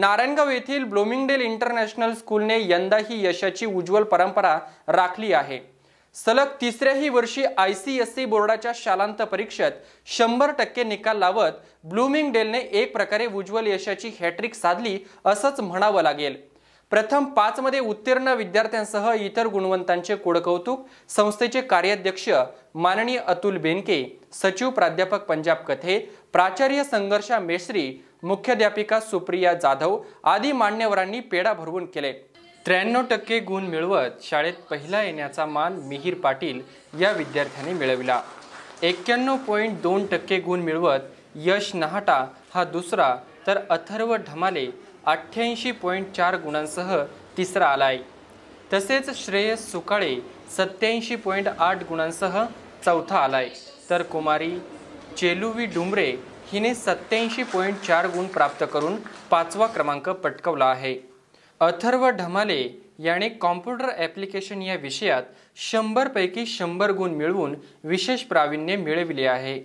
नारायणगाव येथील Bloomingdale international स्कूलने यंदा ही यशाची उज्ज्वल परंपरा राखली आहे. सलग तिसऱ्याही वर्षी आय सी एस सी बोर्डाच्या शालांत परीक्षेत शंभर टक्के निकाल लावत ब्लूमिंगडेलने एक प्रकारे उज्ज्वल यशाची हॅट्रिक साधली असंच म्हणावं लागेल. प्रथम पाचमध्ये उत्तीर्ण विद्यार्थ्यांसह इतर गुणवंतांचे कोडकौतुक संस्थेचे कार्याध्यक्ष माननीय अतुल बेनके सचिव प्राध्यापक पंजाब कथे प्राचार्य संघर्षा मेश्री मुख्याध्यापिका सुप्रिया जाधव आदी मान्यवरांनी पेढा भरवून केले. त्र्याण्णव टक्के गुण मिळवत शाळेत पहिला येण्याचा मान मिहीर पाटील या विद्यार्थ्याने मिळविला. एक्क्याण्णव पॉईंट दोन टक्के गुण मिळवत यश नहाटा हा दुसरा तर अथर्व ढमाले अठ्ठ्याऐंशी पॉईंट चार गुणांसह तिसरा आलाय. तसेच श्रेयस सुकाळे सत्याऐंशी पॉईंट आठ गुणांसह चौथा आलाय. तर कुमारी चेलुवी डुमरे हिने सत्याऐंशी पॉईंट चार गुण प्राप्त करून पाचवा क्रमांक पटकवला आहे. अथर्व ढमाले याने कॉम्प्युटर ॲप्लिकेशन या विषयात शंभरपैकी शंभर गुण मिळवून विशेष प्रावीण्य मिळविले आहे.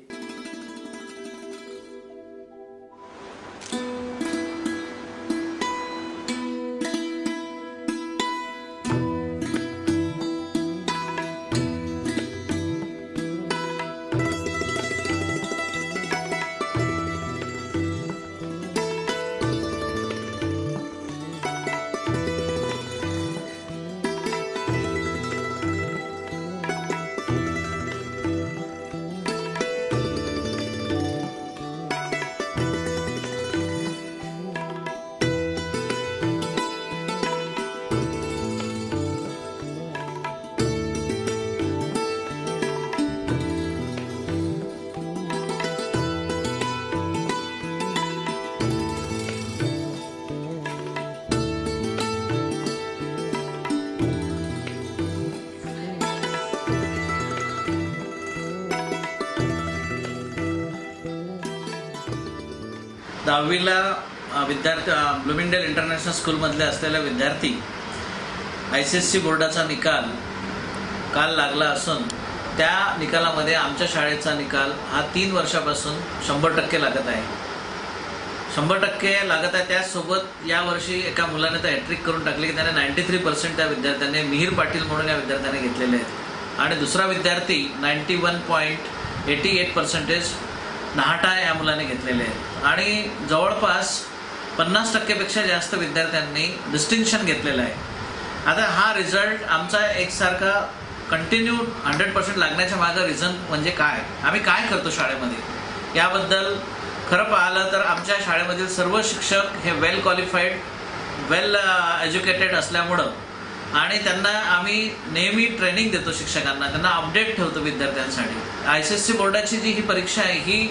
दहावीला विद्यार्थी ब्लुमिंडेल इंटरनॅशनल स्कूलमधले असलेले विद्यार्थी आय सी एस सी बोर्डाचा निकाल काल लागला असून त्या निकालामध्ये आमच्या शाळेचा निकाल हा तीन वर्षापासून शंभर टक्के लागत आहे. शंभर टक्के लागत आहे. त्याचसोबत यावर्षी एका मुलाने तर हॅट्रिक करून टाकली की त्याने नाईन्टी थ्री पर्सेंट त्या विद्यार्थ्याने मिहीर पाटील म्हणून या विद्यार्थ्याने घेतलेले आहेत. आणि दुसरा विद्यार्थी ninety one point eighty eight percentage Nahata या मुलाने घेतलेले आहेत. आणि जवळपास पन्नास टक्केपेक्षा जास्त विद्यार्थ्यांनी डिस्टिंक्शन घेतलेलं आहे. आता हा रिझल्ट आमचा एकसारखा कंटिन्यू हंड्रेड पर्सेंट लागण्याच्या मागं रिझन म्हणजे काय? आम्ही काय करतो शाळेमध्ये? याबद्दल खरं पाहिलं तर आमच्या शाळेमधील सर्व शिक्षक हे वेल क्वालिफाईड वेल एज्युकेटेड असल्यामुळं आणि त्यांना आम्ही नेहमी ट्रेनिंग देतो शिक्षकांना. त्यांना अपडेट ठेवतो विद्यार्थ्यांसाठी. आय सी एस सी बोर्डाची जी ही परीक्षा आहे ही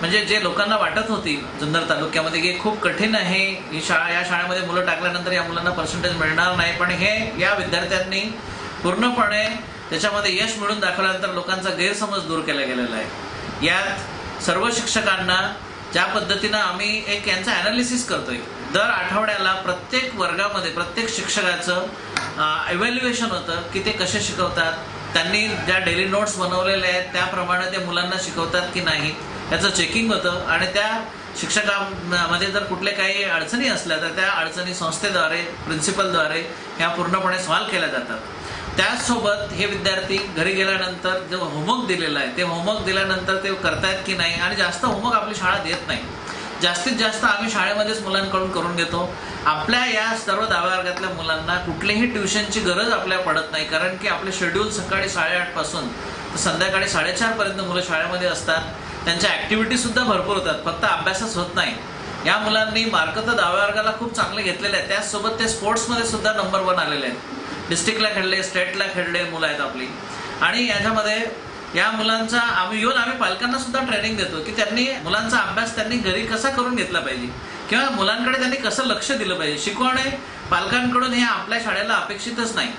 म्हणजे जे लोकांना वाटत होती जुन्नर तालुक्यामध्ये की खूप कठीण आहे ही शाळा या शाळेमध्ये मुलं टाकल्यानंतर या मुलांना पर्सेंटेज मिळणार नाही. पण हे या विद्यार्थ्यांनी पूर्णपणे त्याच्यामध्ये यश मिळून दाखवल्यानंतर लोकांचा गैरसमज दूर केला गेलेला आहे. यात सर्व शिक्षकांना ज्या पद्धतीनं आम्ही एक यांचं ॲनालिसिस करतोय दर आठवड्याला प्रत्येक वर्गामध्ये प्रत्येक शिक्षकाचं एव्हॅल्युएशन होतं की ते कसे शिकवतात त्यांनी ज्या डेली नोट्स बनवलेल्या आहेत त्याप्रमाणे ते मुलांना शिकवतात की नाही त्याचं चेकिंग होतं. आणि त्या शिक्षकामध्ये जर कुठल्या काही अडचणी असल्या तर त्या अडचणी संस्थेद्वारे प्रिन्सिपलद्वारे ह्या पूर्णपणे सॉल्व्ह केल्या जातात. त्याचसोबत हे विद्यार्थी घरी गेल्यानंतर जो होमवर्क दिलेला आहे ते होमवर्क दिल्यानंतर ते करतायत की नाही आणि जास्त होमवर्क आपली शाळा देत नाही. जास्तीत जास्त आम्ही शाळेमध्येच मुलांकडून करून घेतो. आपल्या या सर्व दहाव्या वर्गातल्या मुलांना कुठलीही ट्युशनची गरज आपल्या पडत नाही कारण की आपले शेड्यूल सकाळी साडेआठपासून तर संध्याकाळी साडेचारपर्यंत मुलं शाळेमध्ये असतात. त्यांच्या ॲक्टिव्हिटीसुद्धा भरपूर होतात फक्त अभ्यासच होत नाही. या मुलांनी मार्क तर दहाव्या वर्गाला खूप चांगले घेतलेले आहेत. त्याचसोबत ते स्पोर्ट्समध्ये सुद्धा नंबर वन आलेले आहेत. डिस्ट्रिक्टला खेळले स्टेटला खेळले मुलं आहेत आपली. आणि याच्यामध्ये या मुलांचा आम्ही येऊन आम्ही पालकांना सुद्धा ट्रेनिंग देतो की त्यांनी मुलांचा अभ्यास त्यांनी घरी कसा करून घेतला पाहिजे? किंवा मुलांकडे त्यांनी कसं लक्ष दिलं पाहिजे? शिकवणे पालकांकडून हे आपल्या शाळेला अपेक्षितच नाही.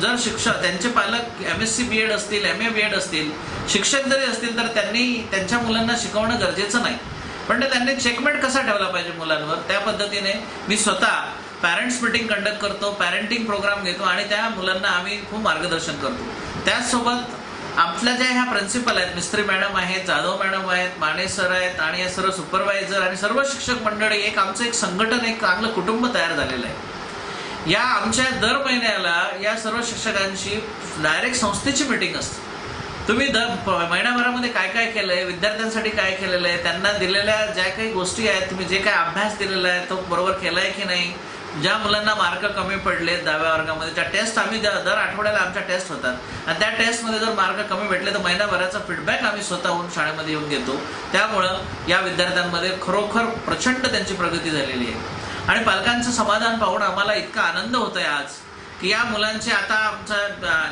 जर शिक्षक त्यांचे पालक M S C B Ed असतील एम ए बी एड असतील शिक्षक जरी असतील तर त्यांनी त्यांच्या मुलांना शिकवणं गरजेचं नाही. पण ते त्यांनी चेकमेट कसा ठेवला पाहिजे मुलांवर? त्या पद्धतीने मी स्वतः पॅरेंट्स मिटिंग कंडक्ट करतो पॅरेंटिंग प्रोग्राम घेतो आणि त्या मुलांना आम्ही खूप मार्गदर्शन करतो. त्याचसोबत आपल्या ज्या ह्या प्रिन्सिपल आहेत मिस्त्री मॅडम आहेत जाधव मॅडम आहेत माने सर आहेत आणि हे सर्व सुपरवायझर आणि सर्व शिक्षक मंडळी एक आमचं एक संघटन एक चांगलं कुटुंब तयार झालेलं आहे. या आमच्या दर महिन्याला या सर्व शिक्षकांची डायरेक्ट संस्थेची मीटिंग असते. तुम्ही दर महिनाभरामध्ये महिन्याभरामध्ये काय काय केलंय विद्यार्थ्यांसाठी काय केलेलं आहे त्यांना दिलेल्या ज्या काही गोष्टी आहेत तुम्ही जे काय अभ्यास दिलेला आहे तो बरोबर केलाय की नाही ज्या मुलांना मार्क कमी पडले दहाव्या वर्गामध्ये त्या टेस्ट आम्ही द- दर आठवड्याला आमच्या टेस्ट होतात. आणि त्या टेस्टमध्ये जर मार्क कमी भेटले तर महिनाभराचा फीडबॅक आम्ही स्वतःहून शाळेमध्ये येऊन घेतो. त्यामुळं या विद्यार्थ्यांमध्ये खरोखर प्रचंड त्यांची प्रगती झालेली आहे. आणि पालकांचं समाधान पाहून आम्हाला इतका आनंद होतोय आहे आज. की या मुलांचे आता आमच्या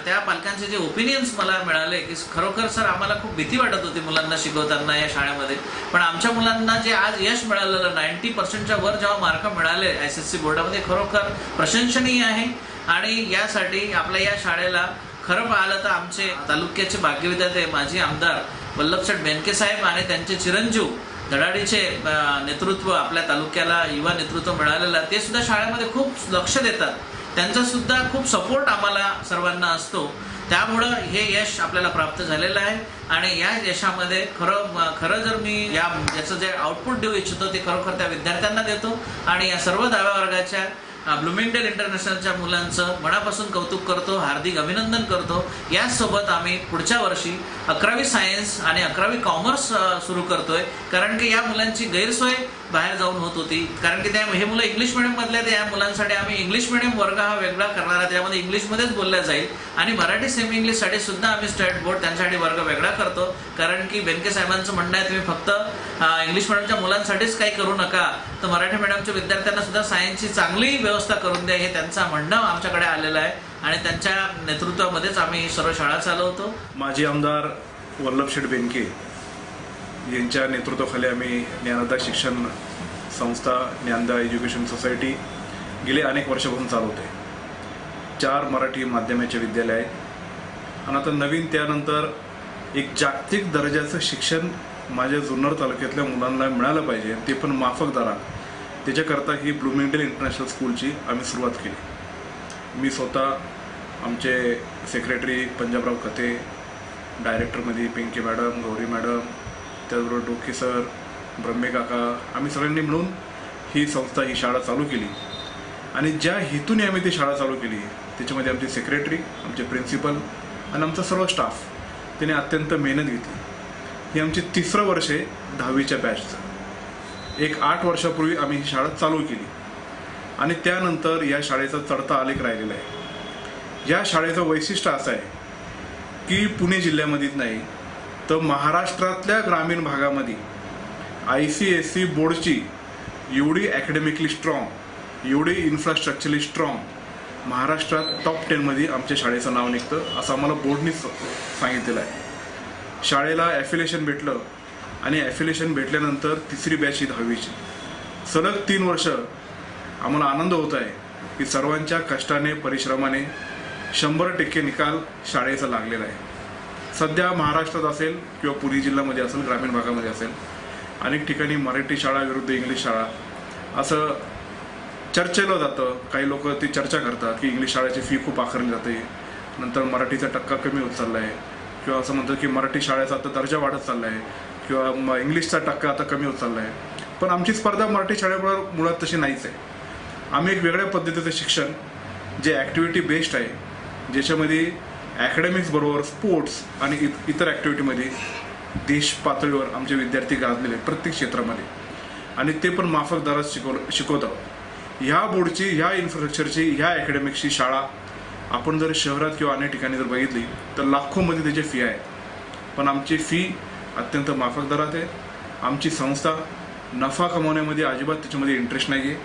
त्या पालकांचे जे ओपिनियन्स मला मिळाले की खरोखर सर आम्हाला खूप भीती वाटत होती मुलांना शिकवताना या शाळेमध्ये. पण आमच्या मुलांना जे आज यश मिळालेलं नाईन्टी पर्सेंटच्या वर जेव्हा मार्क मिळाले एस एस सी बोर्डामध्ये खरोखर प्रशंसनीय आहे. आणि यासाठी आपल्या या शाळेला खरं पाहिलं तर आमचे तालुक्याचे भाग्यविधाते माजी आमदार वल्लभसेठ बेनके साहेब आणि त्यांचे चिरंजीव धडाडीचे नेतृत्व आपल्या तालुक्याला युवा नेतृत्व मिळालेलं ते सुद्धा शाळेमध्ये खूप लक्ष देतात. त्यांचा सुद्धा खूप सपोर्ट आम्हाला सर्वांना असतो. त्यामुळं हे यश आपल्याला प्राप्त झालेलं आहे. आणि या यशामध्ये खरं खरं जर मी या याचं जे आउटपुट देऊ इच्छितो ते खरोखर त्या विद्यार्थ्यांना देतो. आणि या सर्व दहाव्या वर्गाच्या अ, ब्लुमिंगडेल इंटरनॅशनलच्या मुलांचं मनापासून कौतुक करतो हार्दिक अभिनंदन करतो. याचसोबत आम्ही पुढच्या वर्षी अकरावी सायन्स आणि अकरावी कॉमर्स सुरू करतोय. कारण की या मुलांची गैरसोय बाहेर जाऊन होत होती. कारण की त्या हे मुलं इंग्लिश मिडियम मधले मुलांसाठी आम्ही इंग्लिश मिडियम वर्ग हा वेगळा करणार आहे त्यामध्ये इंग्लिशमध्येच बोलल्या जाईल. आणि मराठी सेमी इंग्लिशसाठी सुद्धा आम्ही स्टेट बोर्ड त्यांच्यासाठी वर्ग वेगळा करतो. कारण की बेनके साहेबांचं म्हणणं आहे तुम्ही फक्त इंग्लिश मिडियमच्या मुलांसाठीच काही करू नका. तर मराठी मिडियमच्या विद्यार्थ्यांना सुद्धा सायन्सची चांगली व्यवस्था करून द्या हे त्यांचं म्हणणं आमच्याकडे आलेलं आहे. आणि त्यांच्या नेतृत्वामध्येच आम्ही सर्व शाळा चालवतो. माजी आमदार वल्लभशेठ बेनके यांच्या नेतृत्वाखाली आम्ही ज्ञानदा शिक्षण संस्था ज्ञानदा एज्युकेशन सोसायटी गेले अनेक वर्षापासून चालवते चार मराठी माध्यमाचे विद्यालय आहेत. आणि आता नवीन त्यानंतर एक जागतिक दर्जाचं शिक्षण माझ्या जुन्नर तालुक्यातल्या मुलांना मिळालं पाहिजे ते पण माफक दरात त्याच्याकरता ही ब्लुमिंगडेल इंटरनॅशनल स्कूलची आम्ही सुरुवात केली. मी स्वतः आमचे सेक्रेटरी पंजाबराव कथे डायरेक्टरमध्ये पिंकी मॅडम गौरी मॅडम त्याचबरोबर डोके सर ब्रह्मे काका आम्ही सगळ्यांनी मिळून ही संस्था ही शाळा चालू केली. आणि ज्या हेतूने आम्ही ती शाळा चालू केली त्याच्यामध्ये आमचे सेक्रेटरी आमचे प्रिन्सिपल आणि आमचा सर्व स्टाफ त्याने अत्यंत मेहनत घेतली. ही आमची तिसरं वर्ष आहे दहावीच्या बॅचचं एक आठ वर्षापूर्वी आम्ही ही शाळा चालू केली. आणि त्यानंतर या शाळेचा चढता आलेख राहिलेला आहे. या शाळेचं वैशिष्ट्य असं आहे की पुणे जिल्ह्यामध्येच नाही तर महाराष्ट्रातल्या ग्रामीण भागामध्ये. आय सी एस सी बोर्डची एवढी अकॅडमिकली स्ट्रॉंग एवढी इन्फ्रास्ट्रक्चरली स्ट्रॉंग महाराष्ट्रात टॉप टेनमध्ये आमच्या शाळेचं नाव निघतं असं आम्हाला बोर्डनीच सांगितलेलं आहे. शाळेला ॲफिलेशन भेटलं आणि ॲफिलेशन भेटल्यानंतर तिसरी बॅच ही दहावीची. सलग तीन वर्ष आम्हाला आनंद होत आहे की सर्वांच्या कष्टाने परिश्रमाने शंभर टक्के निकाल शाळेचा लागलेला आहे. सध्या महाराष्ट्रात असेल किंवा पुणे जिल्ह्यामध्ये असेल ग्रामीण भागामध्ये असेल अनेक ठिकाणी मराठी शाळा विरुद्ध इंग्लिश शाळा. असं चर्चेलं जातं. काही लोक ती चर्चा करतात की इंग्लिश शाळेची फी खूप आकारली जाते. नंतर मराठीचा टक्का कमी होत चालला आहे किंवा असं म्हणतात की मराठी शाळेचा आता दर्जा वाढत चालला आहे किंवा इंग्लिशचा टक्का आता कमी होत चालला आहे पण आमची स्पर्धा मराठी शाळेबरोबर मुळात तशी नाहीच आहे. आम्ही एक वेगळ्या पद्धतीचं शिक्षण जे ॲक्टिव्हिटी बेस्ड आहे ज्याच्यामध्ये ॲकॅडमिक्स बरोबर स्पोर्ट्स आणि इतर ॲक्टिव्हिटीमध्ये देश पातळीवर आमचे विद्यार्थी गाजलेले आहेत प्रत्येक क्षेत्रामध्ये. आणि ते पण माफक दरात शिकव शिकवतात ह्या बोर्डची ह्या इन्फ्रास्ट्रक्चरची ह्या अकॅडमिक्सची शाळा आपण जर शहरात किंवा अनेक ठिकाणी जर बघितली तर लाखोमध्ये त्याची फी आहे पण आमची फी अत्यंत माफक दरात आहे. आमची संस्था नफा कमावण्यामध्ये अजिबात त्याच्यामध्ये इंटरेस्ट नाही आहे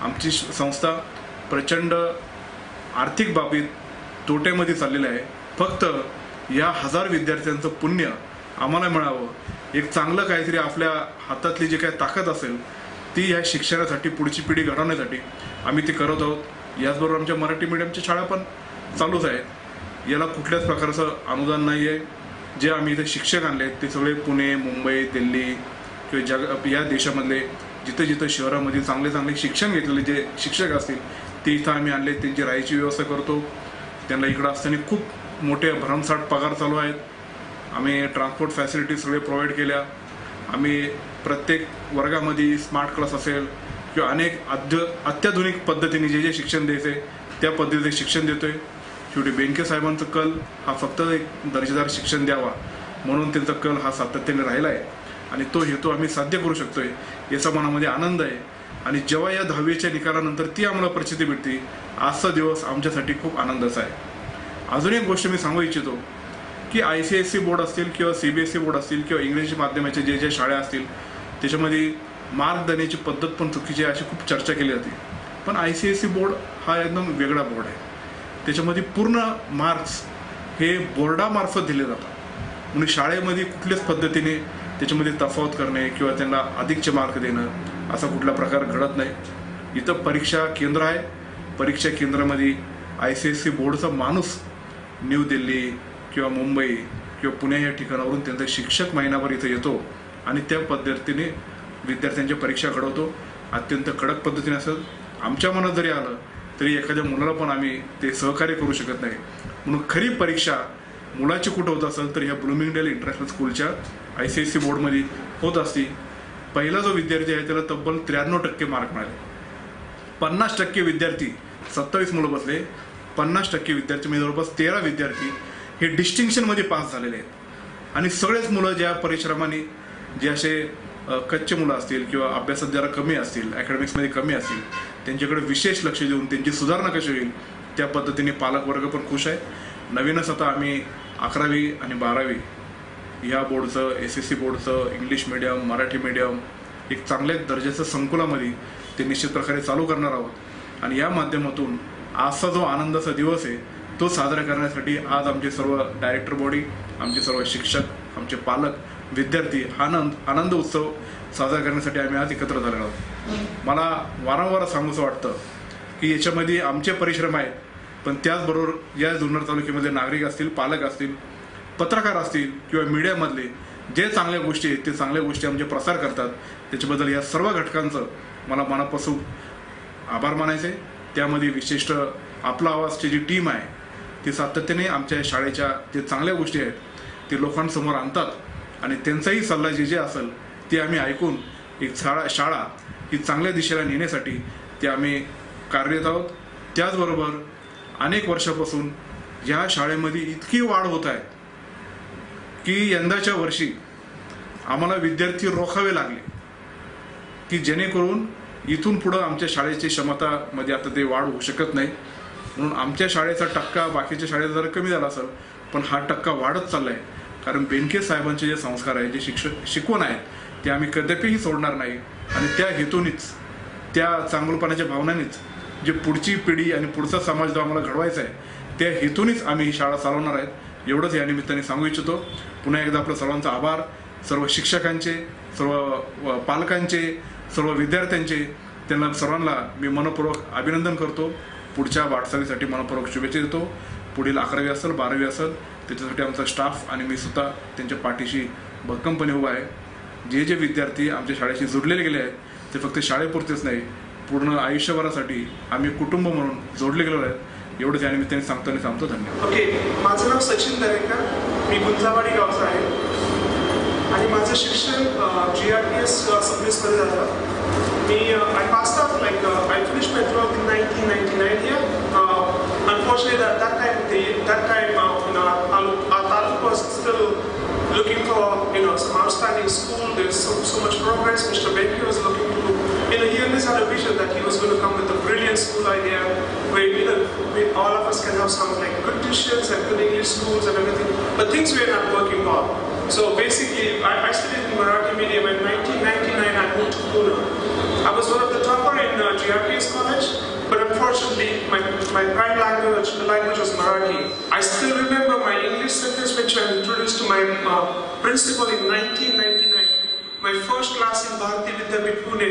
आमची श- संस्था प्रचंड आर्थिक बाबीत तोट्यामध्ये चाललेलं आहे. फक्त या हजार विद्यार्थ्यांचं पुण्य आम्हाला मिळावं. एक चांगलं काहीतरी आपल्या हातातली जी काही ताकद असेल ती या शिक्षणासाठी पुढची पिढी घडवण्यासाठी आम्ही ती करत आहोत. याचबरोबर आमच्या मराठी मीडियमच्या शाळा पण चालूच आहेत याला कुठल्याच प्रकारचं अनुदान नाही आहे जे आम्ही इथे शिक्षक आणले ते सगळे पुणे मुंबई दिल्ली किंवा जग या देशामधले जिथं जिथं शहरामध्ये चांगले चांगले शिक्षण घेतलेले जे शिक्षक असतील ते इथं आम्ही आणले त्यांची राहायची व्यवस्था करतो. त्यांना इकडं असताना खूप मोठे भरमसाठ पगार चालू आहेत. आम्ही ट्रान्सपोर्ट फॅसिलिटी सगळे प्रोव्हाइड केल्या. आम्ही प्रत्येक वर्गामध्ये स्मार्ट क्लास असेल किंवा अनेक अध्य अत्याधुनिक पद्धतीने जे जे शिक्षण द्यायचे त्या पद्धतीचे शिक्षण देतोय. शेवटी बेंके साहेबांचा कल हा फक्त एक दर्जेदार शिक्षण द्यावा म्हणून त्यांचा कल हा सातत्याने राहिला आहे. आणि तो हेतू आम्ही साध्य करू शकतोय याचा मनामध्ये आनंद आहे. आणि जेव्हा या दहावीच्या निकालानंतर ती आम्हाला प्रचिती भेटते आजचा दिवस आमच्यासाठी खूप आनंदाचा आहे. अजून एक गोष्ट मी सांगू इच्छितो की I C S E board असतील किंवा C B S E board असतील किंवा इंग्रजी माध्यमाचे जे जे शाळा असतील त्याच्यामध्ये मार्क देण्याची पद्धत पण चुकीची आहे अशी खूप चर्चा केली जाते. पण I C S E board हा एकदम वेगळा बोर्ड आहे. त्याच्यामध्ये पूर्ण मार्क्स हे बोर्डामार्फत दिले जातात. म्हणजे शाळेमध्ये कुठल्याच पद्धतीने त्याच्यामध्ये तफावत करणे किंवा त्यांना अधिकचे मार्क देणं असा कुठला प्रकार घडत नाही. इथं परीक्षा केंद्र आहे. परीक्षा केंद्रामध्ये आय सी एस सी बोर्डचा माणूस न्यू दिल्ली किंवा मुंबई किंवा पुणे या ठिकाणावरून त्यांचा शिक्षक महिनाभर इथं येतो आणि त्या पद्धतीने विद्यार्थ्यांच्या परीक्षा घडवतो. अत्यंत कडक पद्धतीने असं आमच्या मनात जरी आलं तरी एखाद्या मुलाला पण आम्ही ते सहकार्य करू शकत नाही. म्हणून खरी परीक्षा मुलाची कुठं होत असेल तर ह्या ब्लुमिंगडेल इंटरनॅशनल स्कूलच्या आय सी एस सी बोर्डमध्ये होत असती. पहिला जो विद्यार्थी आहे त्याला तब्बल त्र्याण्णव टक्के मार्क मिळाले. पन्नास टक्के विद्यार्थी सत्तावीस मुलं बसले. पन्नास टक्के विद्यार्थी म्हणजे जवळपास तेरा विद्यार्थी हे डिस्टिंक्शनमध्ये पास झालेले आहेत. आणि सगळेच मुलं ज्या परिश्रमाने जे असे कच्चे मुलं असतील किंवा अभ्यासात जरा कमी असतील अकॅडमिक्समध्ये कमी असतील त्यांच्याकडे विशेष लक्ष देऊन त्यांची सुधारणा कशी होईल त्या पद्धतीने पालक वर्ग पण खुश आहे नवीनच आता आम्ही अकरावी आणि बारावी या बोर्डचं एस एस सी बोर्डचं इंग्लिश मिडियम मराठी मिडियम एक चांगल्या दर्जाचं संकुलामध्ये ते निश्चित प्रकारे चालू करणार आहोत. आणि या माध्यमातून आजचा जो आनंदाचा दिवस आहे तो साजरा करण्यासाठी आज आमचे सर्व डायरेक्टर बॉडी आमचे सर्व शिक्षक आमचे पालक विद्यार्थी आनंद आनंद उत्सव साजरा करण्यासाठी आम्ही आज एकत्र झालेलो आहोत. मला वारंवार सांगूचं वाटतं की याच्यामध्ये आमचे परिश्रम आहेत पण त्याचबरोबर या जुन्नर तालुक्यामध्ये नागरिक असतील पालक असतील पत्रकार असतील किंवा मीडियामधले जे चांगल्या गोष्टी आहेत ते चांगल्या गोष्टी आमचे प्रसार करतात. त्याच्याबद्दल या सर्व घटकांचं मला मनापासून आभार मानायचे त्यामध्ये विशिष्ट आपला आवाजची जी टीम आहे ती सातत्याने आमच्या शाळेच्या जे चांगल्या गोष्टी आहेत ते लोकांसमोर आणतात. आणि त्यांचाही सल्ला जे जे असेल ते आम्ही ऐकून एक शाळा शाळा ही चांगल्या दिशेला नेण्यासाठी ते आम्ही कार्यरत आहोत. त्याचबरोबर अनेक वर्षापासून या शाळेमध्ये इतकी वाढ होत आहे की यंदाच्या वर्षी आम्हाला विद्यार्थी रोखावे लागले की जेणेकरून इथून पुढं आमच्या शाळेची क्षमतामध्ये आता ते वाढ होऊ शकत नाही. म्हणून आमच्या शाळेचा टक्का बाकीच्या शाळेचा जरा कमी झाला असेल पण हा टक्का वाढत चालला आहे कारण बेनके साहेबांचे जे संस्कार आहेत जे शिक्षक शिकवण आहेत ते आम्ही कदापिही सोडणार नाही. आणि त्या हेतूनच त्या चांगलपणाच्या भावनानेच जे पुढची पिढी आणि पुढचा समाज जो आम्हाला घडवायचा आहे त्या हेतूनच आम्ही ही शाळा चालवणार आहेत. एवढंच या निमित्ताने सांगू इच्छितो. पुन्हा एकदा आपल्या सर्वांचा आभार. सर्व शिक्षकांचे सर्व पालकांचे सर्व विद्यार्थ्यांचे त्यांना सर्वांना मी मनपूर्वक अभिनंदन करतो. पुढच्या वाटचालीसाठी मनपूर्वक शुभेच्छा देतो. पुढील अकरावी असेल बारावी असेल त्याच्यासाठी आमचा स्टाफ आणि मी सुद्धा त्यांच्या पाठीशी भक्कमपणे उभा आहे. जे जे विद्यार्थी आमच्या शाळेशी जोडलेले गेले आहेत ते फक्त शाळेपुरतेच नाही पूर्ण आयुष्यभरासाठी आम्ही कुटुंब म्हणून जोडले गेलो आहेत. एवढं त्या निमित्ताने सांगतो आणि सांगतो धन्यवाद. ओके माझं नाव सचिन दरेकर मी गुंजावाडी गावचा आहे. आणि माझं शिक्षण जी आर पी एस सर्व्हिसमध्ये झालं मी I pass out like I finish my twelfth in nineteen ninety nine year unfortunately at that time the that time uh, you know our, our taluk was still looking for you know some outstanding school there's so, so much progress Mr. Benke was looking to you know he always had a vision that he was going to come with a brilliant school idea where you know we, all of us can have some like good tuitions and good English schools and everything but things were not working out so basically I, I studied in Marathi medium I was one of the topper in uh, GRPS college but unfortunately, my, my prime language, language was Marathi. I still remember my English sentence which I introduced to my uh, principal in 1999. My first class in Bharati Vidyapit Pune.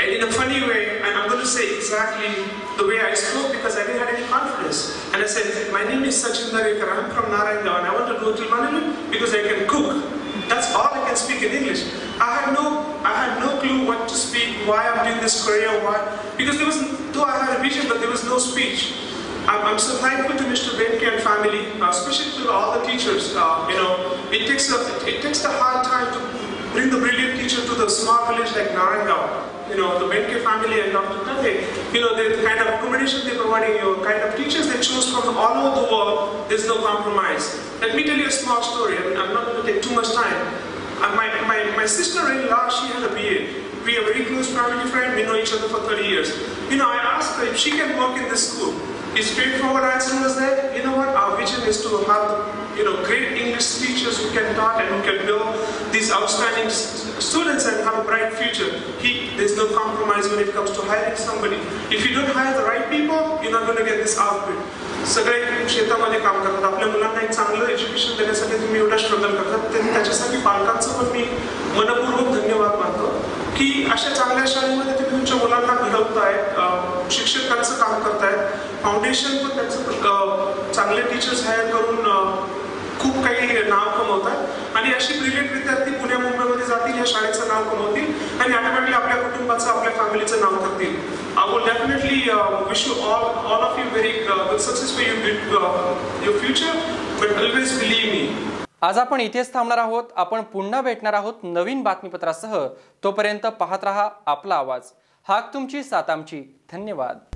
And in a funny way, and I'm going to say exactly the way I spoke because I didn't have any confidence. And I said, my name is Sachin Darekar, I'm from Narayana and I want to go to Manila because I can cook. That's all I can speak in English. I had no, I had no clue what to speak, why I'm doing this career, why, because there was, though I had a vision, but there was no speech. I'm, I'm so thankful to Mr. Benke and family, uh, especially to all the teachers. Uh, you know, it takes a, it, it takes a hard time to bring the brilliant teacher to the small village like Narangao. You know, the Benke family and Dr. Kate, you know, the kind of accommodation they're providing you, kind of teachers they choose from all over the world, there's no compromise. Let me tell you a small story. I I'm not going to take too much time. My, my, my sister-in-law, she had a BA. We are very close family friend. We know each other for 30 years. You know, I asked her if she can work in this school. His straightforward answer was that, you know what, our vision is to have, you know, great English teachers who can talk and who can build these outstanding students and have a bright future. He, there's no compromise when it comes to hiring somebody. If you don't hire the right people, you're not going to get this output. सगळे शेतामध्ये काम करतात. आपल्या मुलांना एक चांगलं education देण्यासाठी तुम्ही एवढा स्ट्रगल करतात. ते- त्याच्यासाठी पालकांचं पण मी मनपूर्वक धन्यवाद मानतो की अशा चांगल्या शाळेमध्ये तुम्ही तुमच्या मुलांना घडवतायत शिक्षकांचं काम करतायत. फाउंडेशन पण त्यांचं चांगले टीचर्स हायर करून खूप काही नाव कमवतात. आणि अशी ब्रिलियंट विद्यार्थी पुण्या मुंबईमध्ये जातील या शाळेचं नाव कमवतील आणि ऑटोमॅटिकली आपल्या कुटुंबाचं आपल्या फॅमिलीचं नाव करतील. I would definitely wish you all all of you very good success for you your future but always believe me आज आपण इथेच थांबणार आहोत. आपण पुन्हा भेटणार आहोत नवीन बातमीपत्रासह. तोपर्यंत पाहत रहा आपला आवाज. हाक तुमची सात आमची. धन्यवाद.